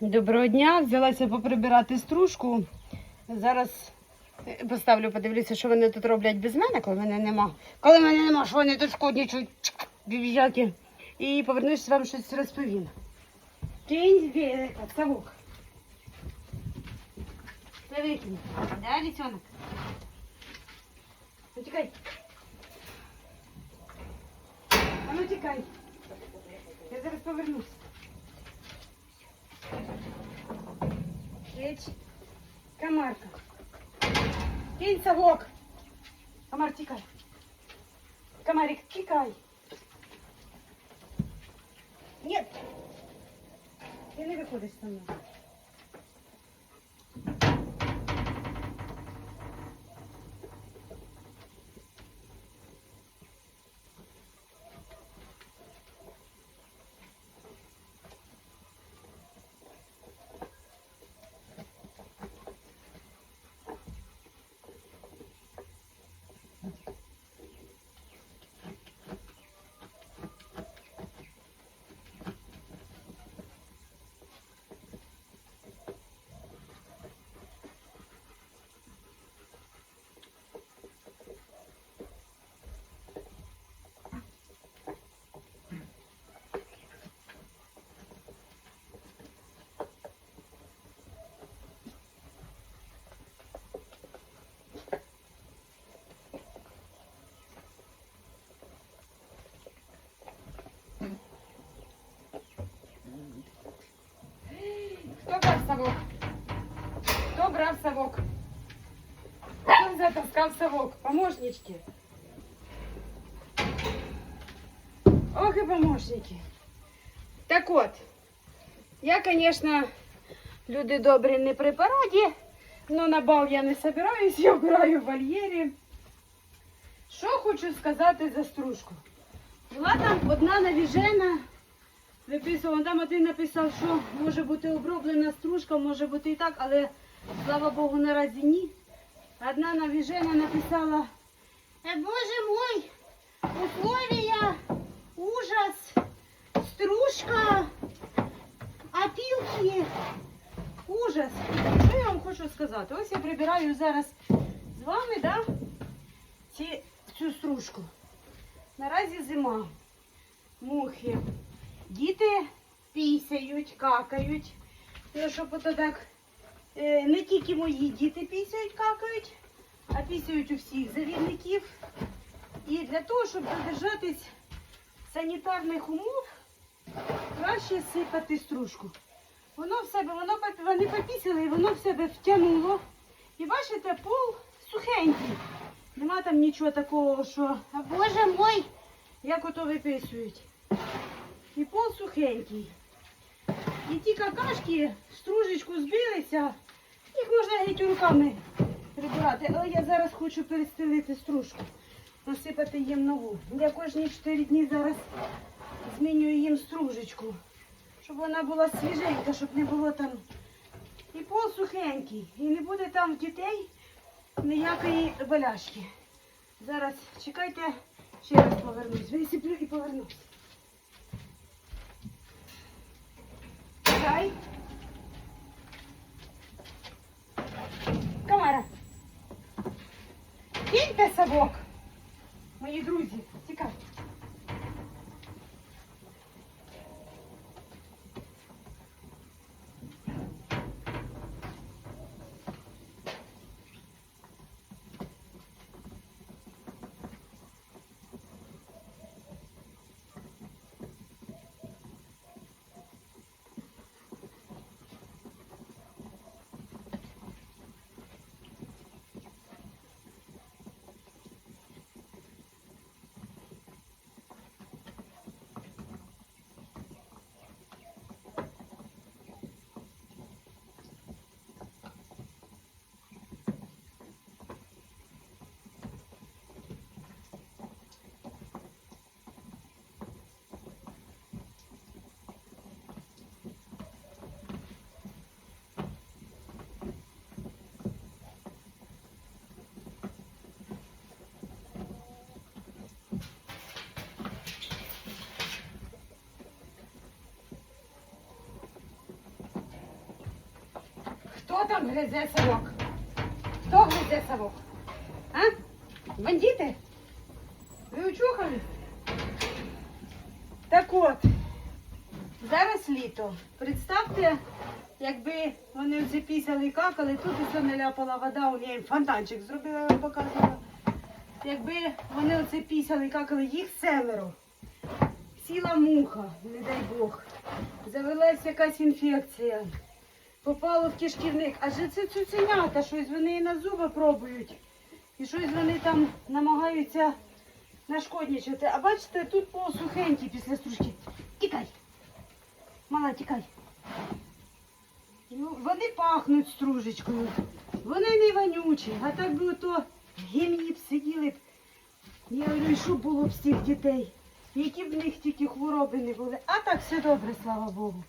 Доброго дня. Взялася поприбирати стружку. Зараз е, поставлю, подивлюся, що вони тут роблять без мене, коли мене нема. Коли мене нема, що вони тут шкоднічуть, бібіяки. І повернусь вам щось розповім. Кинь е, совок. Це викинь. Да, лісенок? Ну тікай. А ну тікай. Я зараз повернусь. Речь. Комарка. Кинь совок. Комар, тикай. Комарик, тикай. Нет. Ти не виходиш со мною. Хто брав совок? Хто брав совок? Хто затаскав совок? Помощнички. Ох и помощники. Так от, я, конечно, люди добрі не при параді, но на бал я не собираюсь, я вбираю в вольєрі. Що хочу сказати за стружку? Була там одна навіжена, Виписувала, там один написав, що може бути оброблена стружка, може бути і так, але слава Богу, наразі ні. Одна навіжена написала, «Е, Боже мой, условия, ужас, стружка, опілки, ужас. Що я вам хочу сказати? Ось я прибираю зараз з вами, да, ці, цю стружку. Наразі зима, мухи. Діти пісяють, какають. Ну, щоб ото так е, не тільки мої діти пісяють, какають, а пісяють у всіх завідників. І для того, щоб додержатись санітарних умов, краще сипати стружку. Воно в себе, воно вони попісили, і воно в себе втягнуло. І бачите, пол сухенький. Нема там нічого такого, що, а боже мой, як ото виписують. І пол сухенький. І ті какашки стружечку збилися, їх можна геть руками прибирати. Але я зараз хочу перестелити стружку, насипати їм нову. Я кожні 4 дні зараз змінюю їм стружечку, щоб вона була свіженька, щоб не було там і пол сухенький, і не буде там в дітей ніякої боляшки. Зараз чекайте, ще раз повернусь. Висиплю і повернусь. Камара. Киньте совок. Мої друзі, Хто там гризе совок? Хто гризе совок? А? Бандити? Ви очухались? Так от, зараз літо. Представте, якби вони пісяли і какали, тут усе наляпала вода, у неї фонтанчик зробила, я вам показувала. Якби вони оце пісяли і какали, їх семеро. Сіла муха, не дай Бог. Завелась якась інфекція. Попало в кишківник. Адже це цуценята, щось вони і на зуби пробують. І щось вони там намагаються нашкодничати. А бачите, тут полусухенькі після стружки. Тікай. Мала, тікай. Ну, вони пахнуть стружечкою. Вони не вонючі. А так би ото гімні б сиділи б. Я говорю, що було б цих дітей? Які б в них тільки хвороби не були. А так все добре, слава Богу.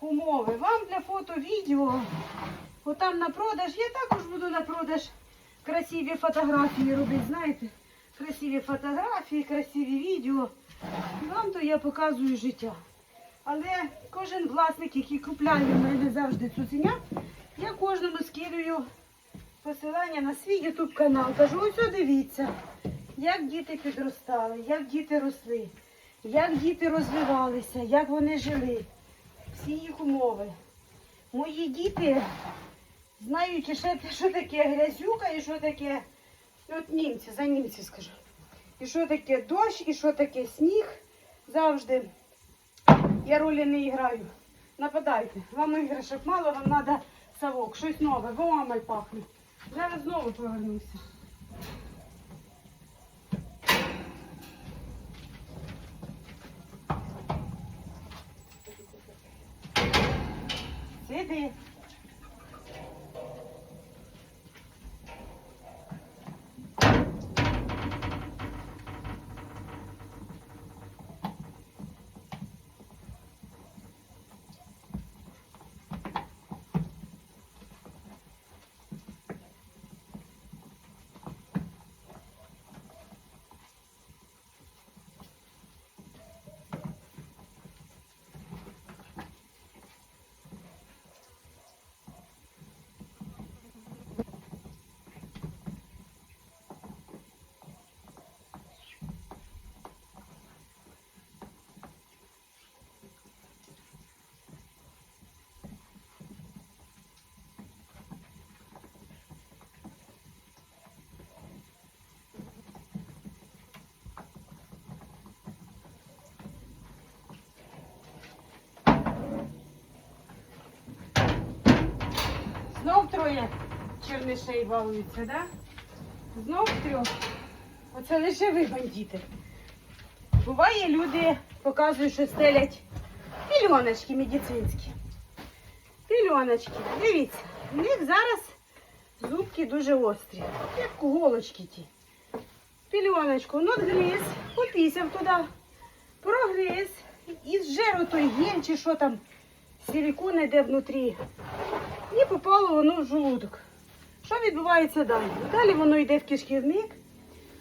Умови. Вам для фото, відео. Отам на продаж. Я також буду на продаж красиві фотографії робити, знаєте? Красиві фотографії, красиві відео. Вам то я показую життя. Але кожен власник, який купляє в мене завжди цуценя, я кожному скидую посилання на свій YouTube канал. Кажу, ось дивіться, як діти підростали, як діти росли, як діти розвивалися, як вони жили, всі їх умови. Мої діти знають ще що таке грязюка і що таке, от німці, за німці скажу. І що таке дощ, і що таке сніг. Завжди я ролі не граю. Нападайте. Вам іграшок мало, вам треба совок, щось нове, бо мамаль пахне. Зараз знову повернуся. थे Знов троє чернишей балуються, да? Знов трьох. Оце лише ви бандити. Буває, люди показують, що стелять пільоночки медицинські. Пільоночки. Дивіться, у них зараз зубки дуже острі. Як голочки ті. Пільоночку, ну гриз, попісяв туди, прогриз. І зжеру той гель чи що там, силікон йде внутрі. І попало воно в желудок. Що відбувається далі? Далі воно йде в кишківник,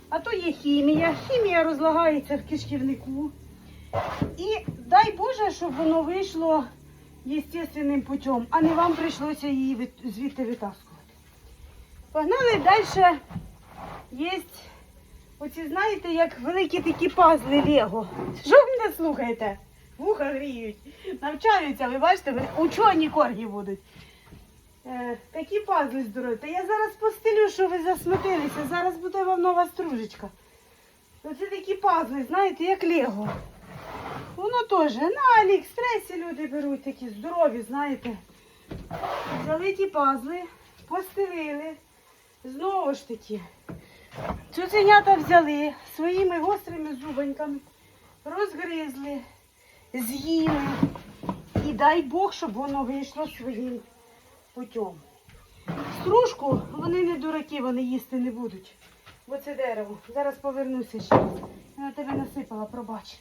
а то є хімія. Хімія розлагається в кишківнику. І дай Боже, щоб воно вийшло естественним путем, а не вам прийшлося її звідти витаскувати. Погнали далі. Є оці, знаєте, як великі такі пазли Лего. Що ви мене слухаєте? Вуха гріють, навчаються, ви бачите, учені коргі будуть. Е, такі пазли здорові. Та я зараз постелю, що ви засмутилися. Зараз буде вам нова стружечка. Оце такі пазли, знаєте, як Лего. Воно теж на Аліекспресі люди беруть такі здорові, знаєте. Взяли ті пазли, постелили. Знову ж таки. Цуценята взяли своїми гострими зубоньками, розгризли, з'їли. І дай Бог, щоб воно вийшло своїм путем. Стружку вони не дураки, вони їсти не будуть. Бо це дерево. Зараз повернуся ще. Я на тебе насипала, пробач.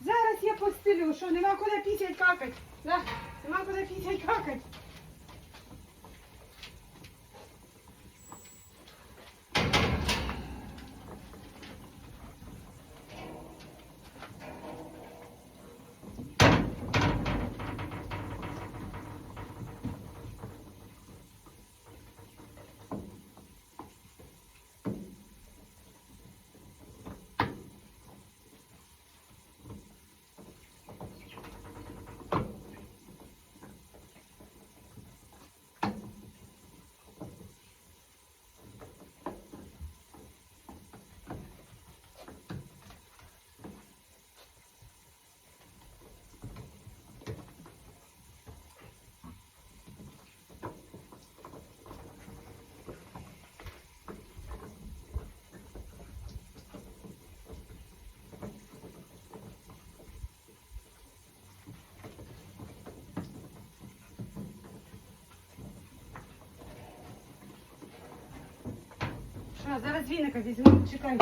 Зараз я постелю, що нема куди пісять какать. Да? Нема куди пісять какать. Щас, зараз віника візьму, чекай.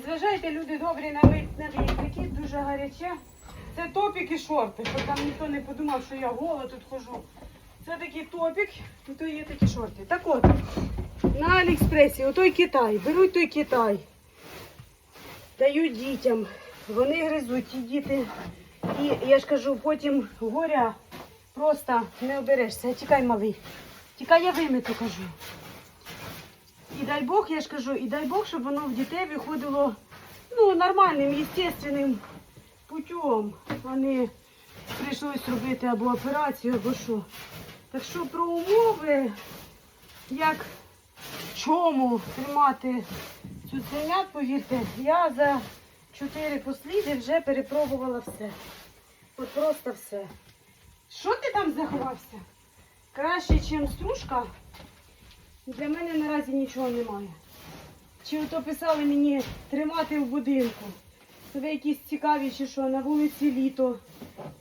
Зважайте, люди добрі на на дуже гаряче. Це топік і шорти, щоб там ніхто не подумав, що я гола тут хожу. Це такий топік, і то є такі шорти. Так от, на Аліекспресі, отой Китай, беруть той Китай, дають дітям, вони гризуть, ті діти. І я ж кажу, потім горя просто не оберешся. Тікай, малий. Тікай, я вимиту кажу. І дай Бог, я ж кажу, і дай Бог, щоб воно в дітей виходило ну, нормальним, естественним путем. Не прийшлось робити або операцію, або що. Так що про умови, як в чому тримати цю свинят, повірте, я за чотири посліди вже перепробувала все. От просто все. Що ти там заховався? Краще, ніж стружка, для мене наразі нічого немає. Чи ото писали мені тримати в будинку? Ви якісь цікаві, чи що, на вулиці літо.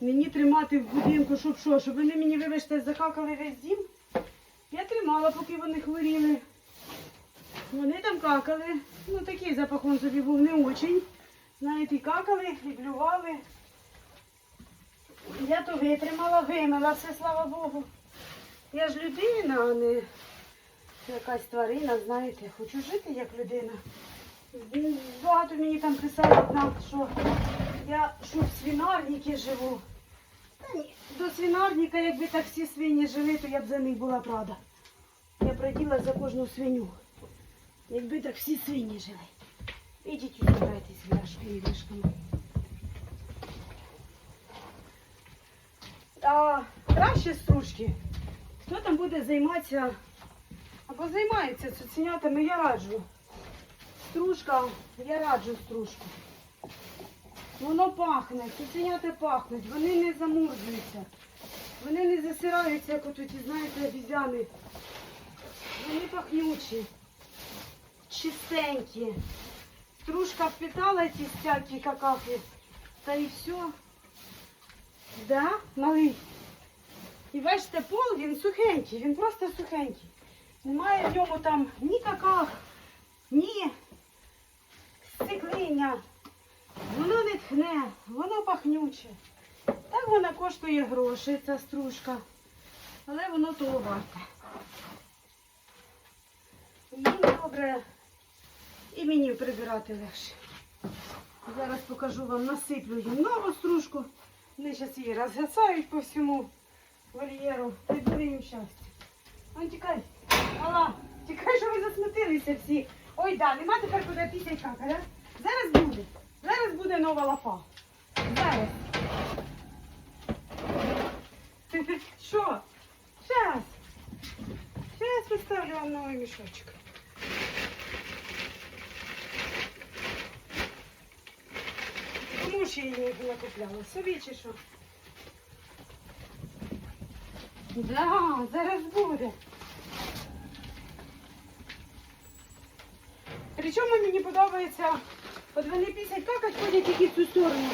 Мені тримати в будинку, щоб що, щоб вони мені, вибачте, закакали весь дім. Я тримала, поки вони хворіли. Вони там какали. Ну такий запахон собі був не очень. Знаєте, і какали, і блювали. Я то витримала, вимила все, слава Богу. Я ж людина, а не якась тварина, знаєте, хочу жити як людина. Багато мені там писали нам, що я що в свинарнику живу. Та ні, до свинарника, якби так всі свині жили, то я б за них була б рада. Я б раділа за кожну свиню. Якби так всі свині жили. Ідіть убирайтесь ляшками і вишками. А краще стружки. Хто там буде займатися або займається цуценятами, я раджу. Стружка, я раджу стружку. Воно пахне, цуценята пахнуть, вони не замурзуються. Вони не засираються, як отут, знаєте, обізяни. Вони пахнючі, чистенькі. Стружка впитала ці всякі какахи. Та і все. Да, малий? І бачите, пол він сухенький, він просто сухенький. Немає в ньому там ні каках, ні стеклиння. Воно не тхне, воно пахнюче. Так вона коштує гроші, ця стружка. Але воно того варте. Їм добре і мені прибирати легше. Зараз покажу вам, насиплю їм нову стружку. Вони зараз її розгасають по всьому вольєру. Їм щастя. Он тікай. Алла, тікай, що ви засмутилися всі. Ой, да, нема тепер куди пісять кака, да? Зараз буде. Зараз буде нова лапа. Зараз. Що? Зараз. Зараз поставлю вам новий мішочок. Кому ж я її накупляла? Собі чи що? Да, зараз буде. Причому мені подобається, от вони пісять какать ходять тільки в цю сторону.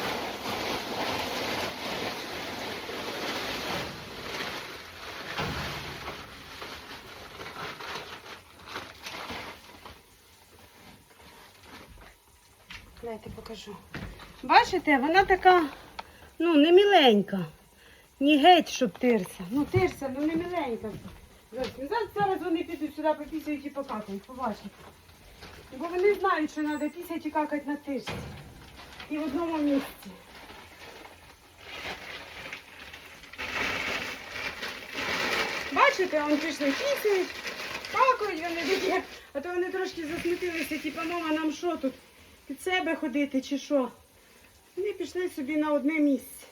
Дайте покажу. Бачите, вона така, ну, не міленька. Ні геть, щоб тирса. Ну, тирса, ну не міленька. Зараз, зараз вони підуть сюди попісяють і покакають, побачите. Бо вони знають, що треба пісяти і какати на тирсі. І в одному місці. Бачите, вони пішли пісяють, какають вони такі, а то вони трошки засмутилися, типа, мама, нам що тут? під себе ходити чи що. Вони пішли собі на одне місце.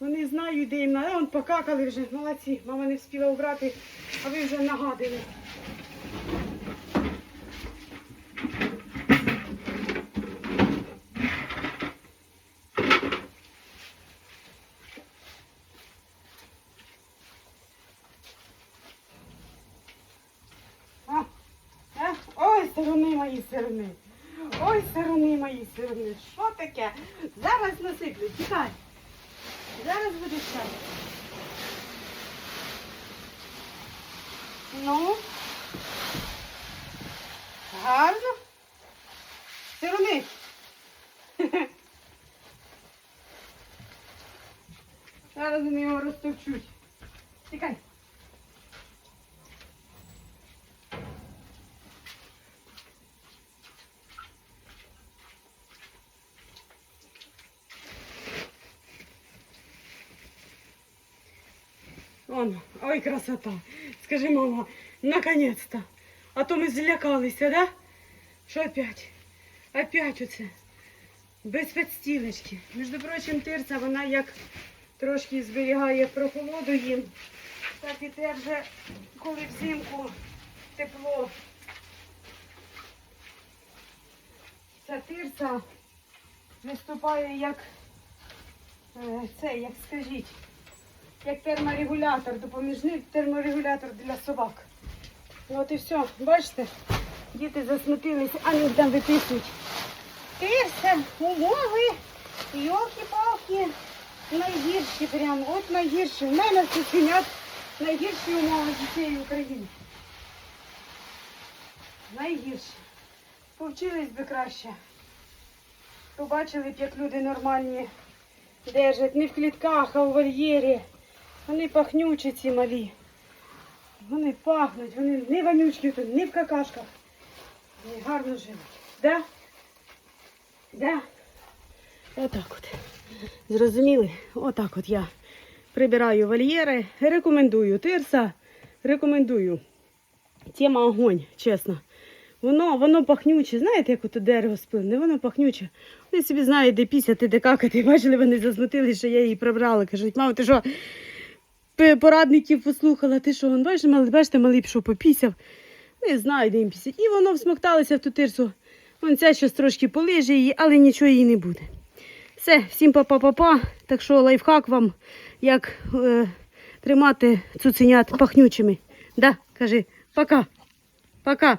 Вони знають, де їм надо. Вон покакали вже. Молодці. Мама не встигла убрати, а ви вже нагадили. А, а? Ой, сирони мої сирони. Ой, сирони мої сирони. Що таке? Зараз насиплю. Тікай. Зараз буде час. Ну. Гарно. Сирони. Зараз вони його розтовчуть. Тікай. Он, ой, красота. Скажи, мама, наконец-то. А то ми злякалися, да? Що опять? Опять оце. Без підстілочки. Між прочим, тирця, вона як трошки зберігає прохолоду їм. Так і те вже, коли взимку тепло. Ця тирця виступає як е, це, як скажіть, як терморегулятор, допоміжний терморегулятор для собак. Ну от і все, бачите, діти засмутилися, а не там виписують. Тирся, умови, йолки-палки, найгірші прямо, от найгірші. У мене в цуценят найгірші умови усієї України. Найгірші. Повчились би краще. Побачили б, як люди нормальні держать не в клітках, а у вольєрі. Вони пахнючі ці малі. Вони пахнуть, вони не вонючки тут, не в какашках. Вони гарно живуть. Да? Да? Отак от. Зрозуміли? Отак от я прибираю вольєри. Рекомендую тирса. Рекомендую. Тема огонь, чесно. Воно, воно пахнюче. Знаєте, як ото дерево спилене? Воно пахнюче. Вони собі знають, де пісяти, де какати. Бачили, вони засмутили, що я її прибрала. Кажуть, мамо, ти що, порадників послухала, ти що, бачиш, мали- бачите, малий що попісяв. Не знаю, де їм пісять. І воно всмокталося в ту тирсу. Вон ця щось трошки полиже її, але нічого їй не буде. Все, всім па-па-па-па. Так що лайфхак вам, як е, тримати цуценят пахнючими. Да, кажи, пока. Пока.